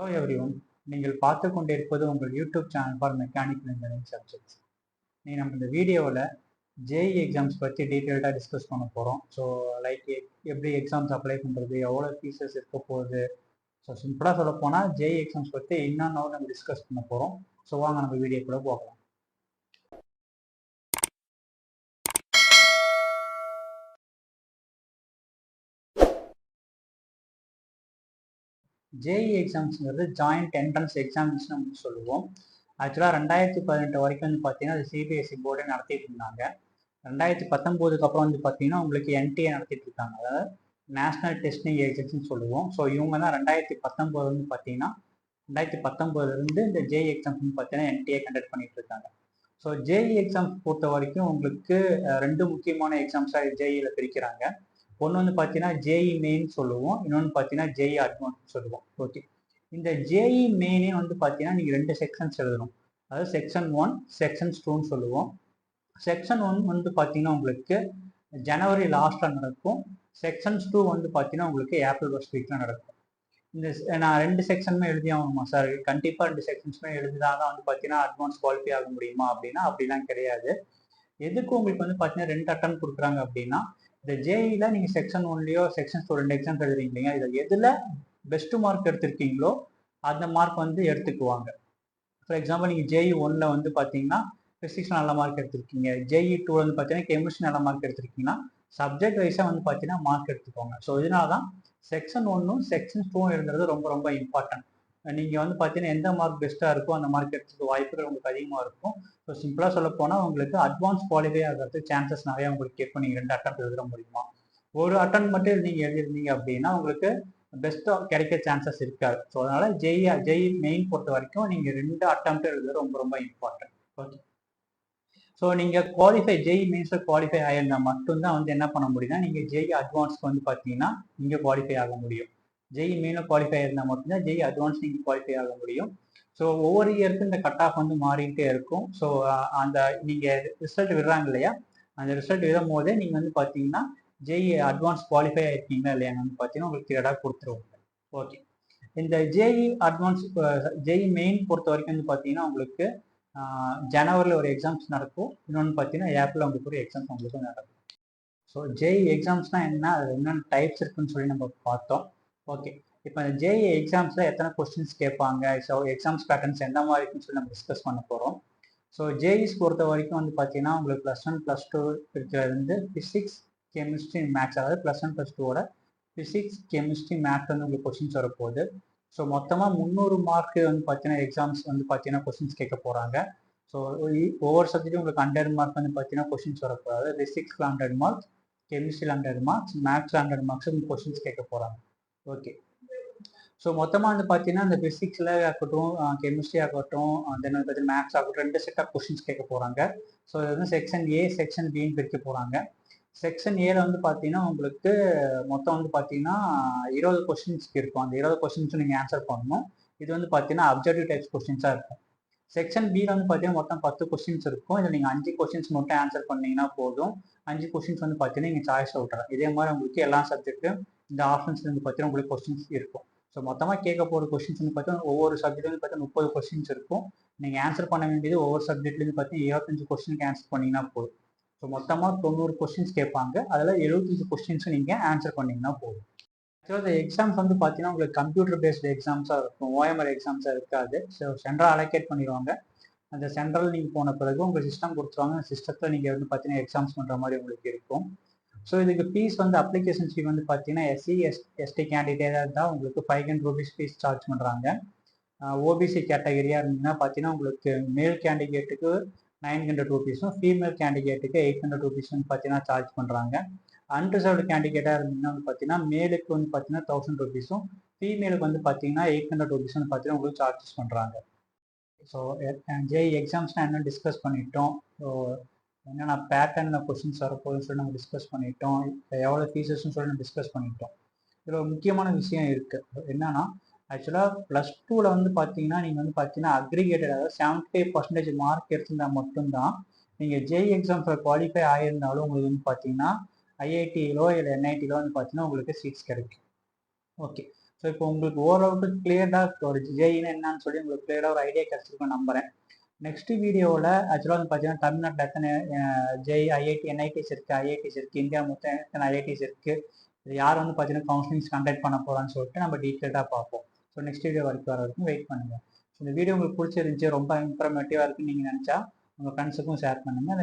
Hello everyone நீங்கள் பார்த்து கொண்டிருப்பது உங்கள் YouTube channel for mechanical engineering subjects நீ நம்ம இந்த வீடியோவில் ஜேஇ எக்ஸாம்ஸ் பற்றி டீட்டெயில்டாக டிஸ்கஸ் பண்ண போகிறோம் ஸோ லைக் எப்படி எக்ஸாம்ஸ் அப்ளை பண்ணுறது எவ்வளோ ஃபீஸஸ் இருக்க போகுது? ஸோ சிம்பிளாக சொல்ல போனால் ஜேஇ எக்ஸாம்ஸ் பற்றி என்னென்ன நம்ம டிஸ்கஸ் பண்ண போகிறோம் ஸோ வாங்க நம்ம வீடியோ கூட போகலாம். ஜேஇ எக்ஸாம்ஸ்ங்கிறது ஜாயிண்ட் என்ட்ரன்ஸ் எக்ஸாமினேஷன் அப்படின்னு சொல்லுவோம். ஆக்சுவலாக ரெண்டாயிரத்தி பதினெட்டு வரைக்கும் வந்து பார்த்தீங்கன்னா அது சிபிஎஸ்சி போர்டே நடத்திட்டு இருந்தாங்க. ரெண்டாயிரத்தி பத்தொம்போதுக்கு அப்புறம் வந்து பார்த்தீங்கன்னா உங்களுக்கு என்டிஏ நடத்திட்டு இருக்காங்க. அதாவது நேஷனல் டெஸ்டிங் ஏஜென்சின்னு சொல்லுவோம். ஸோ இவங்க தான் ரெண்டாயிரத்தி பத்தொம்போது வந்து பார்த்தீங்கன்னா ரெண்டாயிரத்தி பத்தொம்போதுலேருந்து இந்த ஜேஇ எக்ஸாம்ஸ் பார்த்தீங்கன்னா என்டிஏ கண்டக்ட் பண்ணிட்டு இருக்காங்க. ஸோ ஜேஇ எக்ஸாம்ஸ் பொறுத்த வரைக்கும் உங்களுக்கு ரெண்டு முக்கியமான எக்ஸாம்ஸாக ஜேஇயில் பிரிக்கிறாங்க. ஒன்று வந்து பார்த்தீங்கன்னா ஜேஇ மெயின் சொல்லுவோம். இன்னொன்று பார்த்தீங்கன்னா ஜேஇ அட்வான்ஸ் சொல்லுவோம். ஓகே இந்த ஜேஇ மெயினே வந்து பார்த்தீங்கன்னா நீங்கள் ரெண்டு செக்ஷன்ஸ் எழுதணும். அதாவது செக்ஷன் ஒன் செக்ஷன்ஸ் டூன்னு சொல்லுவோம். செக்ஷன் ஒன் வந்து பார்த்தீங்கன்னா உங்களுக்கு ஜனவரி லாஸ்ட்டில் நடக்கும். செக்ஷன்ஸ் டூ வந்து பார்த்தீங்கன்னா உங்களுக்கு ஏப்ரல் ஃபர்ஸ்ட் வீக்கில் நடக்கும். இந்த செ- நான் ரெண்டு செக்ஷனுமே எழுதி ஆகணுமா சார் கண்டிப்பாக ரெண்டு செக்ஷன்ஸுமே எழுதிதான் தான் வந்து பார்த்தீங்கன்னா அட்வான்ஸ் குவாலிஃபை ஆக முடியுமா அப்படின்னா அப்படிலாம் கிடையாது. எதுக்கு உங்களுக்கு வந்து பார்த்தீங்கன்னா ரெண்டு அட்டன் கொடுக்குறாங்க அப்படின்னா இந்த ஜேஇல நீங்கள் செக்ஷன் ஒன்லயோ செக்ஷன் டூ ரெண்டு எக்ஸாம் எழுதுறீங்க இல்லையா? இதில் எதில் பெஸ்ட் மார்க் எடுத்திருக்கீங்களோ அந்த மார்க் வந்து எடுத்துக்குவாங்க. ஃபார் எக்ஸாம்பிள் நீங்கள் ஜேஇ ஒன்ல வந்து பார்த்தீங்கன்னா ஃபிசிக்ஸ் நல்ல மார்க் எடுத்திருக்கீங்க. ஜேஇ டூ வந்து பார்த்தீங்கன்னா கெமிஸ்ட்ரி நல்ல மார்க் எடுத்திருக்கீங்கன்னா சப்ஜெக்ட் வைஸாக வந்து பார்த்தீங்கன்னா மார்க் எடுத்துக்கோங்க. ஸோ இதனால தான் செக்ஷன் ஒன்னும் செக்ஷன் டூவும் எழுதுறது ரொம்ப ரொம்ப இம்பார்ட்டன்ட் நீங்கள் வந்து பார்த்தீங்கன்னா எந்த மார்க் பெஸ்ட்டாக இருக்கோ அந்த மார்க் எடுத்துக்க வாய்ப்புகள் உங்களுக்கு அதிகமாக இருக்கும். ஸோ சிம்பிளாக சொல்ல போனால் உங்களுக்கு அட்வான்ஸ் குவாலிஃபை ஆகிறதுக்கு சான்சஸ் நிறைய உங்களுக்கு கேட்கும். நீங்கள் ரெண்டு அட்டம் எழுத முடியுமா? ஒரு அட்டன் மட்டும் நீங்கள் எழுதியிருந்தீங்க அப்படின்னா உங்களுக்கு பெஸ்ட்டாக கிடைக்க சான்சஸ் இருக்காது. ஸோ அதனால ஜெய் ஜெய் மெயின் பொறுத்த வரைக்கும் நீங்கள் ரெண்டு அட்டம் எழுதுறது ரொம்ப ரொம்ப இம்பார்ட்டன்ட் ஓகே ஸோ நீங்கள் குவாலிஃபை ஜெய் மெயின்ஸில் குவாலிஃபை ஆயிருந்தா மட்டும்தான் வந்து என்ன பண்ண முடியும்னா நீங்கள் ஜெய் அட்வான்ஸ்க்கு வந்து பார்த்தீங்கன்னா நீங்கள் குவாலிஃபை ஆக முடியும். ஜெய் மெயினாக குவாலிஃபை இருந்தால் மட்டும்தான் ஜெய் அட்வான்ஸ் நீங்கள் குவாலிஃபை ஆக முடியும். ஸோ ஒவ்வொரு இயருக்கும் இந்த கட் ஆஃப் வந்து மாறிக்கிட்டே இருக்கும். ஸோ அந்த நீங்கள் ரிசல்ட் விடுறாங்க இல்லையா? அந்த ரிசல்ட் விடும் போதே நீங்கள் வந்து பார்த்தீங்கன்னா ஜெய் அட்வான்ஸ் குவாலிஃபை ஆயிருக்கீங்களா இல்லையான்னு வந்து பார்த்தீங்கன்னா உங்களுக்கு கிளியராக கொடுத்துருவாங்க. ஓகே இந்த ஜேஇ அட்வான்ஸ் ஜெய் மெயின் பொறுத்த வரைக்கும் வந்து பார்த்தீங்கன்னா உங்களுக்கு ஜனவரியில் ஒரு எக்ஸாம்ஸ் நடக்கும். இன்னொன்று பார்த்தீங்கன்னா ஏப்ரில் உங்களுக்கு ஒரு எக்ஸாம்ஸ் உங்களுக்கு நடக்கும். ஸோ ஜேஇ எக்ஸாம்ஸ்னால் என்ன? அது என்னென்ன டைப்ஸ் இருக்குன்னு சொல்லி நம்ம பார்த்தோம். ஓகே இப்போ இந்த ஜேஇ எக்ஸாம்ஸில் எத்தனை கொஸ்டின்ஸ் கேட்பாங்க? ஸோ எக்ஸாம்ஸ் பேட்டர்ன்ஸ் எந்த மாதிரி இருக்குன்னு சொல்லி நம்ம டிஸ்கஸ் பண்ண போகிறோம் ஸோ ஜேஇஸ் பொறுத்த வரைக்கும் வந்து பார்த்தீங்கன்னா உங்களுக்கு ப்ளஸ் ஒன் ப்ளஸ் டூ இருக்கிறது வந்து ஃபிசிக்ஸ் கெமிஸ்ட்ரி மேக்ஸ் அதாவது ப்ளஸ் ஒன் ப்ளஸ் டூவோட ஃபிசிக்ஸ் கெமிஸ்ட்ரி மேக்ஸ் வந்து உங்களுக்கு கொஸ்டின்ஸ் வரப்போகுது. ஸோ மொத்தமாக முந்நூறு மார்க் வந்து பார்த்தீங்கன்னா எக்ஸாம்ஸ் வந்து பார்த்தீங்கன்னா கொஸ்டின்ஸ் கேட்க போகிறாங்க ஸோ ஒவ்வொரு சப்ஜெக்ட்டும் உங்களுக்கு ஹண்ட்ரட் மார்க் வந்து பார்த்தீங்கன்னா கொஸ்டின்ஸ் வரப்போகுது. ஃபிசிக்ஸில் ஹண்ட்ரட் மார்க் கெமிஸ்ட்ரியில் ஹண்ட்ரட் மார்க்ஸ் மேக்ஸில் ஹண்ட்ரட் மார்க்ஸ் கொஸ்டின்ஸ் கேட்க போகிறாங்க ஓகே ஸோ மொத்தமாக வந்து பார்த்தீங்கன்னா இந்த ஃபிசிக்ஸில் ஆகட்டும் கெமிஸ்ட்ரி ஆகட்டும் தென் வந்து பார்த்தீங்கன்னா மேக்ஸ் ஆகட்டும் ரெண்டு செட் ஆஃப் கொஸ்டின்ஸ் கேட்க போகிறாங்க ஸோ இது வந்து செக்ஷன் ஏ செக்ஷன் பின்னு பிரிக்க போகிறாங்க செக்ஷன் ஏல வந்து பார்த்தீங்கன்னா உங்களுக்கு மொத்தம் வந்து பார்த்தீங்கன்னா இருபது கொஸ்டின்ஸ்க்கு இருக்கும். அந்த இருபது கொஸ்டின்ஸும் நீங்கள் ஆன்சர் பண்ணணும். இது வந்து பார்த்தீங்கன்னா அப்ஜெக்டிவ் டைப்ஸ் கொஸ்டின்ஸாக இருக்கும். செக்ஷன் பியில் வந்து பார்த்தீங்கன்னா மொத்தம் பத்து கொஸ்டின்ஸ் இருக்கும். இதில் நீங்கள் அஞ்சு கொஸ்டின்ஸ் மட்டும் ஆன்சர் பண்ணீங்கன்னா போதும். அஞ்சு கொஸ்டின்ஸ் வந்து பார்த்தீங்கன்னா நீங்கள் சாய்ஸ் விட்டுறோம் இதே மாதிரி உங்களுக்கு எல்லா சப்ஜெக்ட்டும் இந்த ஆப்ஷன்ஸ் வந்து பார்த்தீங்கன்னா உங்களுக்கு கொஸ்டின்ஸ் இருக்கும். ஸோ மொத்தமாக கேட்க போகிற கொஸ்டின்ஸ் வந்து பார்த்தீங்கன்னா ஒவ்வொரு சப்ஜெக்ட்லேருந்து பார்த்தீங்கன்னா முப்பது கொஸ்டின்ஸ் இருக்கும். நீங்கள் ஆன்சர் பண்ண வேண்டியது ஒவ்வொரு சப்ஜெக்ட்லேருந்து பார்த்தீங்கன்னா இருபத்தஞ்சு கொஸ்டினுக்கு ஆன்சர் பண்ணிங்கன்னா போதும். ஸோ மொத்தமாக தொண்ணூறு கொஸ்டின்ஸ் கேட்பாங்க. அதில் எழுபத்தஞ்சு கொஸ்டின்ஸும் நீங்கள் ஆன்சர் பண்ணிங்கன்னா போதும். ஆக்சுவலாக இந்த எக்ஸாம்ஸ் வந்து பார்த்தீங்கன்னா உங்களுக்கு கம்ப்யூட்டர் பேஸ்டு எக்ஸாம்ஸாக இருக்கும். ஓஎம்ஆர் எக்ஸாம்ஸாக இருக்காது. ஸோ சென்ட்ரல் அலோகேட் பண்ணிடுவாங்க. அந்த சென்ட்ரல் நீங்கள் போன பிறகு உங்கள் சிஸ்டம் கொடுத்துருவாங்க. அந்த சிஸ்டத்தில் நீங்கள் வந்து பார்த்தீங்கன்னா எக்ஸாம்ஸ் பண்ணுற மாதிரி உங்களுக்கு இருக்கும். ஸோ இதுக்கு ஃபீஸ் வந்து அப்ளிகேஷன் ஃபீ வந்து பார்த்தீங்கன்னா எஸ்சி எஸ் எஸ்டி கேண்டிடேட்டாக இருந்தால் உங்களுக்கு five hundred rupees fees charge பண்ணுறாங்க ஓபிசி கேட்டகரியாக இருந்தீங்கன்னா பார்த்தீங்கன்னா உங்களுக்கு மேல் கேண்டிடேட்டுக்கு நைன் ஹண்ட்ரட் ருபீஸும் ஃபீமேல் கேண்டிடேட்டுக்கு எயிட் ஹண்ட்ரட் ருபீஸும் பார்த்தீங்கன்னா சார்ஜ் பண்ணுறாங்க அன்ரிசர்வ்டு கேண்டிடேட்டாக இருந்தீங்கன்னா வந்து பார்த்தீங்கன்னா மேலுக்கு வந்து பார்த்தீங்கன்னா தௌசண்ட் ருபீஸும் ஃபீமேலுக்கு வந்து பார்த்தீங்கன்னா எயிட் ஹண்ட்ரட் ருபீஸும் பார்த்தீங்கன்னா உங்களுக்கு சார்ஜஸ் பண்ணுறாங்க ஸோ ஜேஇ எக்ஸாம்ஸ்னால் என்ன டிஸ்கஸ் பண்ணிட்டோம்? ஸோ என்னென்ன பேட்டர்னில் கொஸ்டின்ஸ் வரப்போகுதுன்னு சொல்லி நம்ம டிஸ்கஸ் பண்ணிட்டோம். இப்போ எவ்வளோ ஃபீஸஸ்ன்னு சொல்லி நம்ம டிஸ்கஸ் பண்ணிட்டோம். இதில் ஒரு முக்கியமான விஷயம் இருக்குது என்னன்னா ஆக்சுவலாக ப்ளஸ் டூவில் வந்து பார்த்தீங்கன்னா நீங்கள் வந்து பார்த்தீங்கன்னா அக்ரிகேட்டட் அதாவது செவன்டி ஃபைவ் பர்சன்டேஜ் மார்க் எடுத்திருந்தால் மட்டும்தான் நீங்கள் ஜேஇ எக்ஸாம்ஸில் குவாலிஃபை ஆகியிருந்தாலும் உங்களுக்கு வந்து பார்த்தீங்கன்னா ஐஐடியிலோ இல்லை என்ஐடியிலோ வந்து பார்த்தீங்கன்னா உங்களுக்கு சீட்ஸ் கிடைக்கும். ஓகே ஸோ இப்போ உங்களுக்கு ஓரளவுக்கு கிளியர்டாக ஒரு ஜேஇன்னு என்னன்னு சொல்லி உங்களுக்கு கிளியராக ஒரு ஐடியா கிடச்சிருக்கும் நம்புகிறேன் நெக்ஸ்ட் வீடியோவில் ஆக்சுவலாக வந்து பார்த்தீங்கன்னா தமிழ்நாட்டில் எத்தனை ஜெய் ஐஐடி என்ஐடிஸ் இருக்குது ஐஐடிஸ் இருக்குது இந்தியா மொத்தம் எத்தனை ஐஐடிஸ் இருக்குது இது யார் வந்து பார்த்தீங்கன்னா கவுன்சிலிங்ஸ் கண்டக்ட் பண்ண போகிறான்னு சொல்லிட்டு நம்ம டீட்டெயிலாக பார்ப்போம். ஸோ நெக்ஸ்ட் வீடியோ வரைக்கும் வர வரைக்கும் வெயிட் பண்ணுங்கள் இந்த வீடியோ உங்களுக்கு பிடிச்சிருந்துச்சி ரொம்ப இன்ஃபர்மேட்டிவாக இருக்குன்னு நீங்கள் நினச்சா உங்கள் ஃப்ரெண்ட்ஸுக்கும் ஷேர் பண்ணுங்கள்